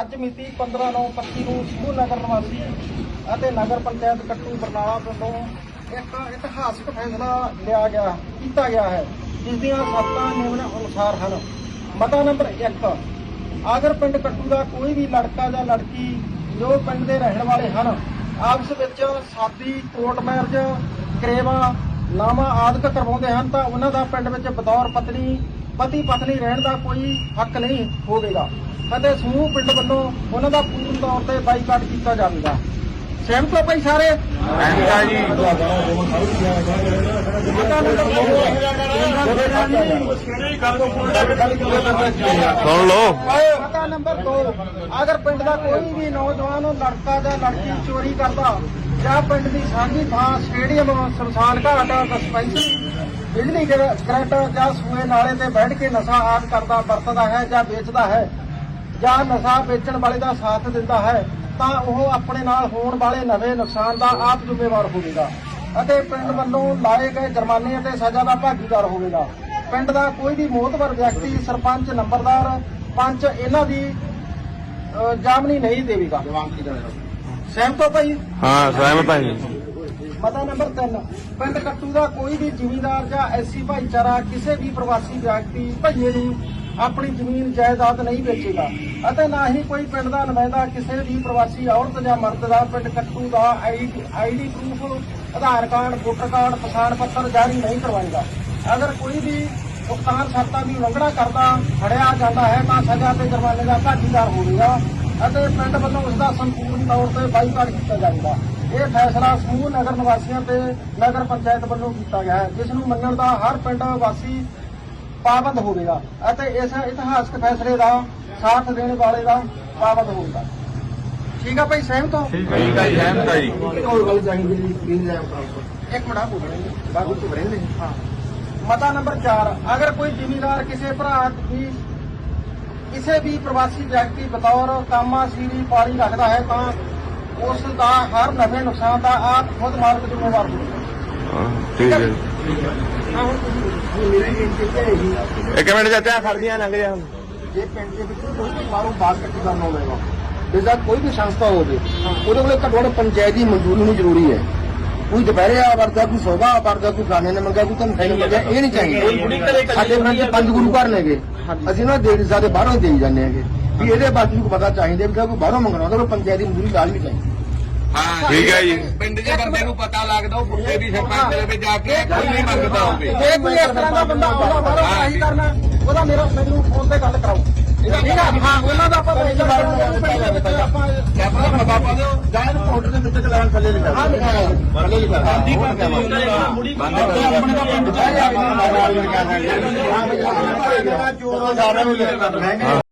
ਅੱਜ ਮਿਤੀ 15/9/25 ਨੂੰ ਸਿੱਧੂ ਨਗਰ ਨਿਵਾਸੀ ਅਤੇ ਨਗਰ ਪੰਚਾਇਤ ਕੱਟੂ ਬਰਨਾਲਾ ਵੱਲੋਂ ਇੱਕ ਇਤਿਹਾਸਕ ਫੈਸਲਾ ਲਿਆ ਗਿਆ, ਕੀਤਾ ਗਿਆ ਹੈ ਜਿਸ ਦੀਆਂ ਸ਼ਰਤਾਂ ਨਿਮਨ ਅਨੁਸਾਰ ਹਨ। ਮਤਾ ਨੰਬਰ 1 ਅਗਰ ਪਿੰਡ ਕੱਟੂ ਦਾ ਕੋਈ ਵੀ ਲੜਕਾ ਜਾਂ ਲੜਕੀ ਜੋ ਪਿੰਡ ਦੇ ਰਹਿਣ ਵਾਲੇ ਹਨ, ਆਪਸ ਵਿੱਚ ਸਾਦੀ, ਕੋਰਟ ਮੈਰਿਜ ਕਰੇਵਾ ਨਾਮਾ ਆਦਿਕ ਕਰਵਾਉਂਦੇ ਹਨ ਤਾਂ ਉਹਨਾਂ ਦਾ ਪਿੰਡ ਵਿੱਚ ਬਤੌਰ ਪਤਨੀ ਪਤੀ ਪਤਨੀ ਰਹਿਣ ਦਾ ਕੋਈ ਹੱਕ ਨਹੀਂ ਹੋਵੇਗਾ। ਅਤੇ ਸਮੂਹ ਪਿੰਡ ਵੱਲੋਂ ਉਹਨਾਂ ਦਾ ਪੂਰਨ ਤੌਰ ਤੇ ਬਾਈਕਾਟ ਕੀਤਾ ਜਾਵੇਗਾ। ਸਹਿਮਤ ਹੋ ਭਾਈ ਸਾਰੇ? ਜੀ ਸੁਣ ਲਓ। ਮਤਾ ਨੰਬਰ 2 ਅਗਰ ਪਿੰਡ ਦਾ ਕੋਈ ਵੀ ਨੌਜਵਾਨ ਲੜਕਾ ਜਾਂ ਲੜਕੀ ਚੋਰੀ ਕਰਦਾ ਜਾਂ ਪਿੰਡ ਦੀ ਸਾਂਝੀ ਥਾਂ ਸਟੇਡੀਅਮ ਸ਼ਮਸ਼ਾਨ ਘਾਟ ਡਿਸਪੈਂਸਰੀ ਬਿਜਲੀ ਕਰੰਟ ਜਾਂ ਸੂਏ ਨਾਲੇ ਤੇ ਬੈਠ ਕੇ ਨਸ਼ਾ ਆਦ ਕਰਦਾ ਵਰਤਦਾ ਹੈ ਜਾਂ ਵੇਚਦਾ ਹੈ ਜਾਂ ਨਸ਼ਾ ਵੇਚਣ ਵਾਲੇ ਦਾ ਸਾਥ ਦਿੰਦਾ ਹੈ ਤਾਂ ਉਹ ਆਪਣੇ ਨਾਲ ਹੋਣ ਵਾਲੇ ਨਵੇਂ ਨੁਕਸਾਨ ਦਾ ਆਪ ਜ਼ਿੰਮੇਵਾਰ ਹੋਵੇਗਾ ਅਤੇ ਪਿੰਡ ਵੱਲੋਂ ਲਾਏ ਗਏ ਜੁਰਮਾਨੇ ਅਤੇ ਸਜ਼ਾ ਦਾ ਭਾਗੀਦਾਰ ਹੋਵੇਗਾ। ਪਿੰਡ ਦਾ ਕੋਈ ਵੀ ਮੋਹਤਵਰ ਵਿਅਕਤੀ ਸਰਪੰਚ ਨੰਬਰਦਾਰ ਪੰਚ ਇਹਨਾਂ ਦੀ ਅਹ, ਜਾਮਨੀ ਨਹੀਂ ਦੇਵੇਗਾ। ਸਹਿਮਤ ਹੋ ਭਾਈ? ਹਾਂ ਸਹਿਮਤ ਹਾਂ ਜੀ। ਮਤਾ ਨੰਬਰ 3 ਪਿੰਡ ਕੱਟੂ ਦਾ ਕੋਈ ਵੀ ਜ਼ਿਮੀਂਦਾਰ ਜਾਂ ਐਸੀ ਭਾਈਚਾਰਾ ਕਿਸੇ ਵੀ ਪ੍ਰਵਾਸੀ ਵਿਅਕਤੀ ਭਈਏ ਨੂੰ ਆਪਣੀ ਜ਼ਮੀਨ ਜਾਇਦਾਦ ਨਹੀਂ ਵੇਚੇਗਾ ਅਤੇ ਨਾ ਹੀ ਕੋਈ ਪਿੰਡ ਦਾ ਨੁਮਾਇੰਦਾ ਕਿਸੇ ਵੀ ਪ੍ਰਵਾਸੀ ਔਰਤ ਜਾਂ ਮਰਦ ਦਾ ਪਿੰਡ ਕੱਟੂ ਦਾ ID proof Aadhaar card voter card ਪਛਾਣ ਪੱਤਰ ਜਾਰੀ ਨਹੀਂ ਕਰਵਾਏਗਾ। ਅਗਰ ਕੋਈ ਵੀ ਭੁਗਤਾਨ ਸ਼ਰਤਾਂ ਦੀ ਉਲੰਘਣਾ ਕਰਦਾ ਫੜਿਆ ਜਾਂਦਾ ਹੈ ਤਾਂ ਸਜ਼ਾ ਤੇ ਜੁਰਮਾਨੇ ਦਾ ਭਾਗੀਦਾਰ ਹੋਵੇਗਾ। ਅਤੇ ਪਿੰਡ ਵੱਲੋਂ ਉਸ ਦਾ ਸੰਪੂਰਨ ਤੌਰ ਤੇ ਬਾਈਕਾਟ ਕੀਤਾ ਜਾਵੇਗਾ। ਇਹ ਫੈਸਲਾ ਸਮੂਹ ਨਗਰ ਨਿਵਾਸੀਆਂ ਤੇ ਨਗਰ ਪੰਚਾਇਤ ਵੱਲੋਂ ਕੀਤਾ ਗਿਆ ਹੈ ਜਿਸ ਨੂੰ ਮੰਨਣ ਦਾ ਹਰ ਪਿੰਡ ਵਾਸੀ ਪਾਬੰਦ ਹੋਵੇਗਾ ਅਤੇ ਇਸ ਇਤਿਹਾਸਕ ਫੈਸਲੇ ਦਾ ਸਾਥ ਦੇਣ ਵਾਲੇ ਦਾ ਪਾਬੰਦ ਹੋਵੇਗਾ। ਠੀਕ ਆ ਭਾਈ ਸਹਿਮਤ ਹੋ? ਠੀਕ ਹੈ ਜੀ। ਸਹਿਮਤ ਹਾਂ ਜੀ। ਇੱਕ ਹੋਰ ਗੱਲ ਚਾਹੀਦੀ ਜੀ ਪਲੀਜ਼ ਇੱਕ ਮਿੰਟ ਆ ਬੋਲਣਗੇ ਬਾਬੂ ਤੋਂ ਬਰੇਂਦੇ ਹਾਂ। ਮਤਾ ਨੰਬਰ 4 ਅਗਰ ਕੋਈ ਜ਼ਿਮੀਂਦਾਰ ਕਿਸੇ ਭਰਾ ਦੀ ਕਿਸੇ ਵੀ ਪ੍ਰਵਾਸੀ ਵਿਅਕਤੀ ਬਤੌਰ ਕਾਮਾ ਸੀਰੀ ਪਾਲੀ ਰੱਖਦਾ ਹੈ ਤਾਂ ਉਸ ਦਾ ਹਰ ਨਫੇ ਨੁਕਸਾਨ ਦਾ ਆਪ ਖੁਦ ਮਾਲਕ ਜ਼ਿੰਮੇਵਾਰ ਹੋਵੇਗਾ ਹਾਂ, ਠੀਕ ਹੈ ਹੁਣ ਮੇਰੀ ਇੱਕ ਮਿੰਟ ਚਾਚਾ? ਖੜਦੀਆਂ ਲੰਘ ਜਾ ਜੇ ਪਿੰਡ ਦੇ ਵਿੱਚ ਕੋਈ ਵੀ ਬਾਹਰੋਂ ਬਾਗ ਕੱਟੀ ਕਰਨ ਆਉਂਦਾ ਜਿਸਦਾ ਕੋਈ ਵੀ ਸੰਸਥਾ ਹੋਵੇ ਉਹਦੇ ਕੋਲੇ ਘੱਟੋ ਘੱਟ ਪੰਚਾਇਤ ਦੀ ਮਨਜ਼ੂਰੀ ਹੋਣੀ ਜ਼ਰੂਰੀ ਹੈ। ਕੋਈ ਦੁਪਹਿਰੇ ਆ ਵਰਦਾ ਕੋਈ ਸੋਭਾ ਆ ਵਰਦਾ ਕੋਈ ਗਾਣੇ ਨੇ ਮੰਗਿਆ ਕੋਈ ਧਮਕੀ ਨੇ ਮੰਗਿਆ ਇਹ ਨਹੀਂ ਚਾਹੀਦਾ। ਸਾਡੇ ਪਿੰਡ ਦੇ ਪੰਜ ਗੁਰੂ ਘਰ ਨੇਗੇ। ਅਸੀਂ ਉਹਨਾਂ ਦੇ ਨਹੀਂ ਸਕਦੇ ਬਾਹਰੋਂ ਦੇਈ ਜਾਂਦੇ ਹੈਗੇ। ਵੀ ਇਹਦੇ ਬਾਰੇ ਨੂੰ ਪਤਾ ਚਾਹੀਦਾ ਵੀ ਕੋਈ ਬਾਹਰੋਂ ਮੰਗਣਾ ਉਹਦੇ ਪੰਚਾਇਤ ਦੀ ਲਾਜ਼ਮੀ ਚਾਹੀਦੀ। ਹਾਂ ਠੀਕ ਹੈ ਜੀ। ਪਿੰਡ ਦੇ ਬੰਦੇ ਨੂੰ ਪਤਾ ਲੱਗਦਾ ਉਹ ਬੁੱਢੇ ਵੀ ਸਰਪੰਚ ਦੇ ਵਿੱਚ ਜਾ ਕੇ ਕੋਈ ਨਹੀਂ ਮੰਗਦਾ ਹੋਵੇ। ਜੇ ਕੋਈ ਇਸ ਤਰ੍ਹਾਂ ਦਾ ਬੰਦਾ ਆਉਂਦਾ ਬਾਹਰੋਂ ਆਹੀ ਕਰਨਾ ਉਹਦਾ ਮੇਰਾ ਮੈਨੂੰ ਫੋਨ ਤੇ ਗੱਲ ਕਰਾਓ। ਠੀਕ ਹੈ। ਹਾਂ। ਉਹਨਾਂ ਦਾ ਆਪਾਂ ਪਿੰਡ ਬਾਰੇ ਆਪਾਂ ਕੈਪਰਾ ਪਤਾ ਜਾਂ ਕਾਊਂਟਰ ਦੇ ਵਿੱਚ ਚਲਾਨ ਥੱਲੇ ਲਿਖਾ ਹਾਂ ਲਿਖਾਇਆ ਥੱਲੇ ਲਿਖਾ ਬੰਦੀ ਆਪਣੇ ਦਾ ਪਿੰਡ ਚਾਹੀਦਾ ਹਾਂ ਬਈ ਚੋਰੋ ਜਾ ਰਹੇ ਹੋ